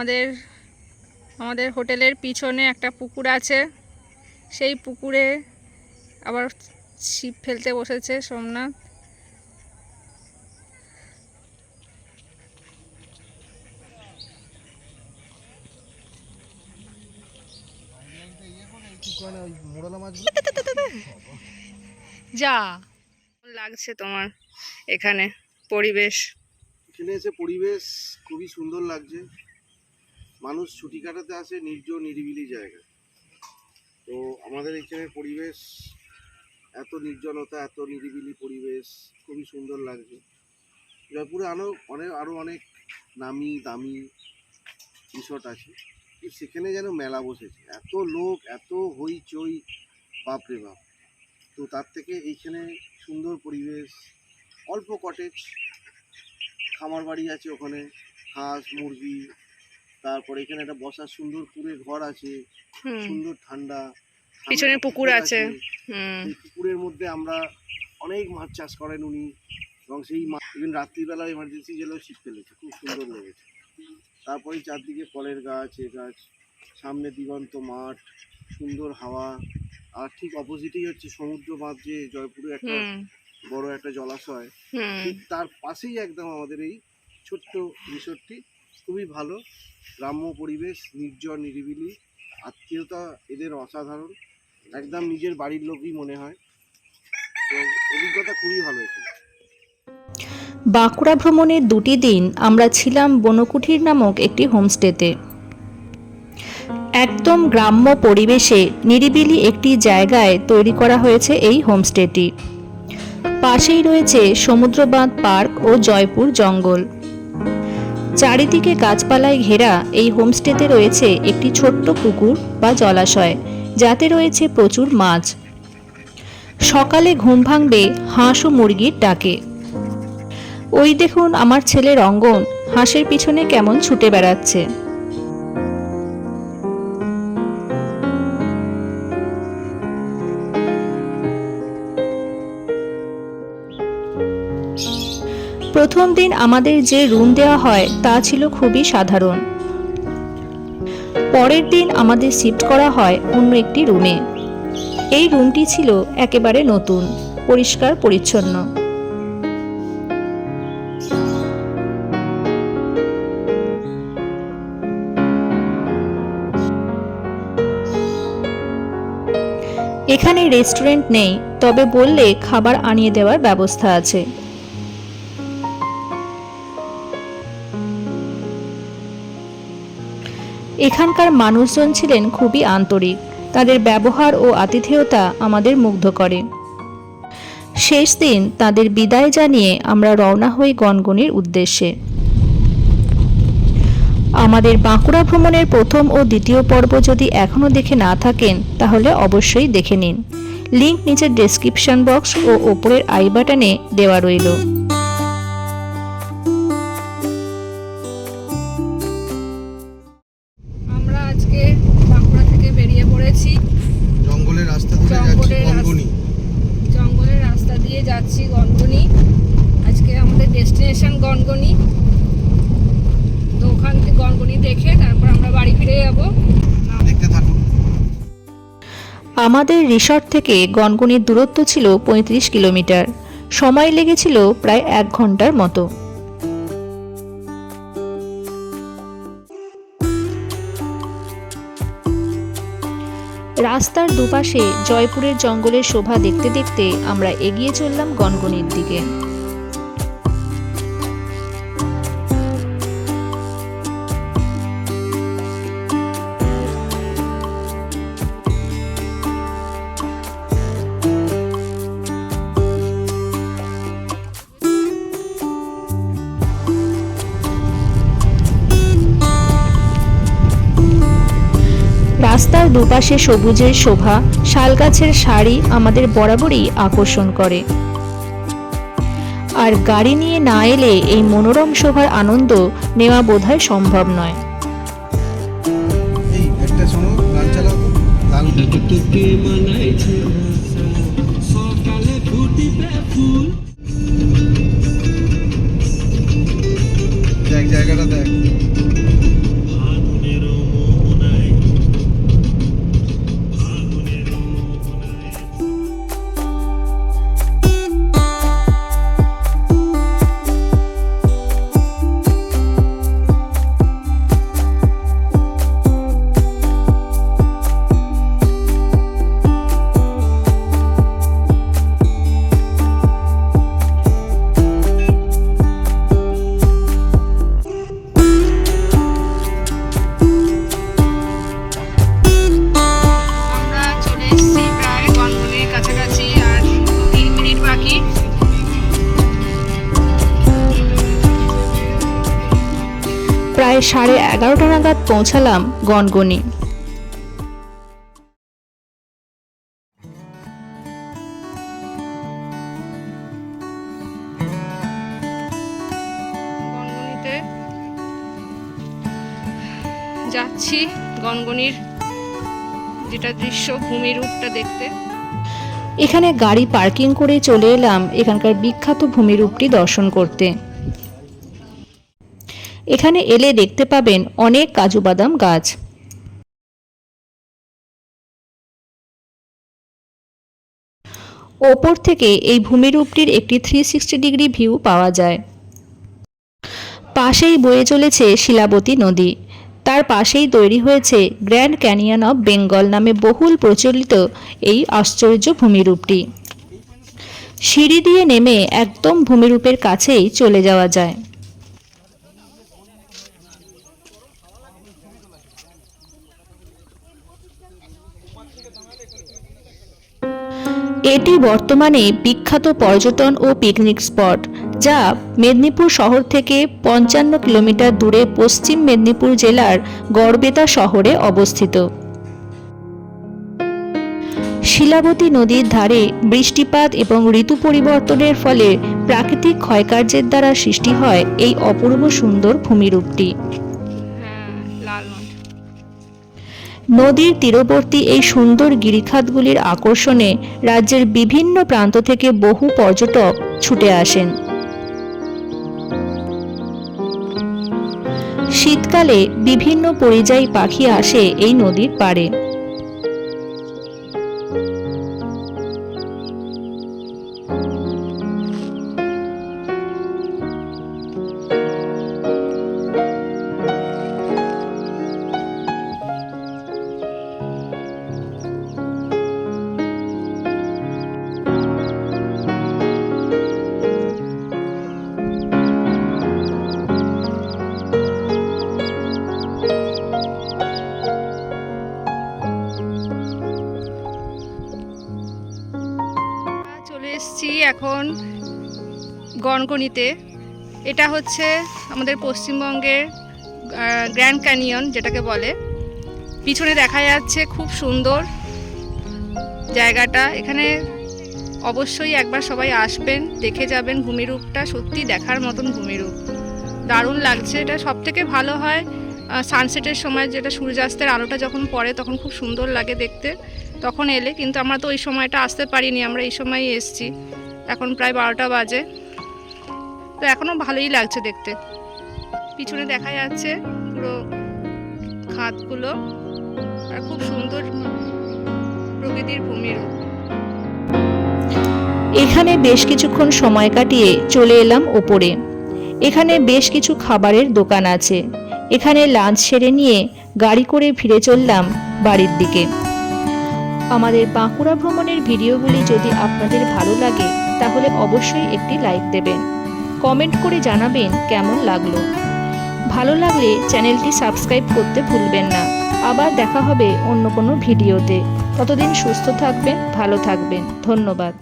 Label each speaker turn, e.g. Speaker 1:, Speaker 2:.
Speaker 1: আমাদের আমাদের হোটেলের পিছনে একটা পুকুর আছে। সেই পুকুরে আবার ছিপ ফেলতে বসেছে সোমনাথ। যা। লাগছে তোমার এখানে পরিবেশ?
Speaker 2: এখানে এসে পরিবেশ খুবই সুন্দর লাগছে। মানুষ ছুটি কাটাতে আসে নির্জন নিরিবিলি জায়গা তো আমাদের এখানে পরিবেশ, এত নির্জনতা, এত নিরিবিলি পরিবেশ, খুবই সুন্দর লাগছে। জয়পুরে আরও অনেক আরও অনেক নামি দামি রিসর্ট আছে। কিন্তু সেখানে যেন মেলা বসেছে। এত লোক, এত হইচই, বাপরে বাপ। তো তার থেকে এইখানে সুন্দর পরিবেশ, অল্প কটেজ খামার বাড়ি আছে ওখানে, হাঁস, মুরগি তারপরে এখানে একটা বসার সুন্দর কুড়ে ঘর আছে সুন্দর ঠান্ডা
Speaker 1: পিছনে পুকুর আছে।
Speaker 2: পুকুরের মধ্যে আমরা অনেক মাছ চাষ করেন উনি এবং সেই মাছ ইভেন রাত্রিবেলা এমার্জেন্সি গেলেও শীত ফেলেছে খুব সুন্দর লেগেছে। তারপরে চারদিকে ফলের গাছ এ গাছ সামনে দিগন্ত মাঠ সুন্দর হাওয়া আর ঠিক অপোজিটেই হচ্ছে সমুদ্র বাঁধ যে জয়পুরে একটা বড় একটা জলাশয়। ঠিক তার পাশেই একদম আমাদের এই ছোট্ট রিসোর্টটি। খুবই ভালো। গ্রাম্য পরিবেশ, নির্জন, নিরিবিলি। আত্মীয়তা এদের অসাধারণ। একদম নিজের বাড়ির লোকই মনে হয়। অভিজ্ঞতা খুবই ভালো এখানে।
Speaker 3: বাঁকুড়া ভ্রমণের দুটি দিন আমরা ছিলাম বনকুঠির নামক একটি হোমস্টেতে। একদম গ্রাম্য পরিবেশে নিরিবিলি একটি জায়গায় তৈরি করা হয়েছে এই হোমস্টেটি। পাশেই রয়েছে সমুদ্রবাঁধ পার্ক ও জয়পুর জঙ্গল। চারিদিকে গাছপালায় ঘেরা এই হোমস্টেতে রয়েছে একটি ছোট্ট পুকুর বা জলাশয়, যাতে রয়েছে প্রচুর মাছ। সকালে ঘুম ভাঙবে হাঁস ও মুরগির ডাকে। ওই দেখুন আমার ছেলে রঙ্গন হাঁসের পিছনে কেমন ছুটে বেড়াচ্ছে। প্রথম দিন আমাদের যে রুম দেওয়া হয়, তা ছিল খুবই সাধারণ। পরের দিন আমাদের শিফট করা হয় অন্য একটি রুমে। এই রুমটি ছিল একেবারে নতুন, পরিষ্কার, পরিচ্ছন্ন। এখানে রেস্টুরেন্ট নেই, তবে বললে খাবার আনিয়ে দেওয়ার ব্যবস্থা আছে। এখানকার মানুষজন ছিলেন খুবই আন্তরিক। তাদের ব্যবহার ও আতিথেয়তা আমাদের মুগ্ধ করে। শেষ দিন তাদের বিদায় জানিয়ে আমরা রওনা হই গনগনির উদ্দেশ্যে। আমাদের বাঁকুড়া ভ্রমণের প্রথম ও দ্বিতীয় পর্ব যদি এখনও দেখে না থাকেন, তাহলে অবশ্যই দেখে নিন। লিংক নিচের ডেসক্রিপশন বক্স ও ওপরের আই বাটনে দেওয়া রইল।
Speaker 1: আমাদের
Speaker 3: রিসর্ট থেকে গনগনির দূরত্ব ছিল পঁয়ত্রিশ কিলোমিটার। সময় লেগেছিল প্রায় এক ঘণ্টার মতো। রাস্তার দুপাশে জয়পুরের জঙ্গলের শোভা দেখতে দেখতে আমরা এগিয়ে চললাম গনগনির দিকে। রাস্তার দুপাশে সবুজের শোভা শালগাছের শাড়ি আমাদের বরাবরই আকর্ষণ করে। আর গাড়ি নিয়ে না এলে এই মনোরম শোভার আনন্দ নেওয়া বোধহয় সম্ভব নয়।
Speaker 2: একটা শোনো গান চালাও।
Speaker 3: সাড়ে এগারোটা নাগাদ পৌঁছালাম গনগনি।
Speaker 1: যাচ্ছি গনগনির যেটা দৃশ্য ভূমিরূপটা দেখতে।
Speaker 3: এখানে গাড়ি পার্কিং করে চলে এলাম এখানকার বিখ্যাত ভূমিরূপটি দর্শন করতে। এখানে এলে দেখতে পাবেন অনেক কাজু বাদাম গাছ। ওপর থেকে এই ভূমিরূপটির একটি থ্রি সিক্সটি ডিগ্রি ভিউ পাওয়া যায়। পাশেই বয়ে চলেছে শিলাবতী নদী। তার পাশেই তৈরি হয়েছে গ্র্যান্ড ক্যানিয়ন অফ বেঙ্গল নামে বহুল প্রচলিত এই আশ্চর্য ভূমিরূপটি। সিঁড়ি দিয়ে নেমে একদম ভূমিরূপের কাছেই চলে যাওয়া যায়। এটি বর্তমানে বিখ্যাত পর্যটন ও পিকনিক স্পট, যা মেদিনীপুর শহর থেকে পঞ্চান্ন কিলোমিটার দূরে পশ্চিম মেদিনীপুর জেলার গড়বেতা শহরে অবস্থিত। শিলাবতী নদীর ধারে বৃষ্টিপাত এবং ঋতু পরিবর্তনের ফলে প্রাকৃতিক ক্ষয়কার্যের দ্বারা সৃষ্টি হয় এই অপূর্ব সুন্দর ভূমিরূপটি। নদীর তীরবর্তী এই সুন্দর গিরিখাতগুলির আকর্ষণে রাজ্যের বিভিন্ন প্রান্ত থেকে বহু পর্যটক ছুটে আসেন। শীতকালে বিভিন্ন পরিযায়ী পাখি আসে এই নদীর পাড়ে।
Speaker 1: এখন গনগনিতে এটা হচ্ছে আমাদের পশ্চিমবঙ্গের গ্র্যান্ড ক্যানিয়ন যেটাকে বলে। পিছনে দেখা যাচ্ছে খুব সুন্দর জায়গাটা। এখানে অবশ্যই একবার সবাই আসবেন, দেখে যাবেন ভূমিরূপটা। সত্যি দেখার মতন ভূমিরূপ। দারুণ লাগছে। এটা সব থেকে ভালো হয় সানসেটের সময় যেটা সূর্যাস্তের আলোটা যখন পড়ে তখন খুব সুন্দর লাগে দেখতে। তখন এলে, কিন্তু আমরা তো ওই সময়টা আসতে পারিনি, আমরা এই সময়ই এসেছি। এখন প্রায় বারোটা বাজে। তো এখনও ভালোই লাগছে দেখতে। পিছনে দেখা যাচ্ছে পুরো খাতগুলো আর খুব সুন্দর প্রকৃতির ভূমিরূপ
Speaker 3: এখানে বেশ কিছুক্ষণ সময় কাটিয়ে চলে এলাম ওপরে। এখানে বেশ কিছু খাবারের দোকান আছে। এখানে লাঞ্চ সেরে নিয়ে গাড়ি করে ফিরে চললাম বাড়ির দিকে। আমাদের বাঁকুড়া ভ্রমণের ভিডিওগুলি যদি আপনাদের ভালো লাগে তাহলে অবশ্যই একটি লাইক দেবেন। কমেন্ট করে জানাবেন কেমন লাগল। ভালো লাগলে চ্যানেলটি সাবস্ক্রাইব করতে ভুলবেন না। আবার দেখা হবে অন্য কোনো ভিডিওতে। ততদিন সুস্থ থাকবেন, ভালো থাকবেন। ধন্যবাদ।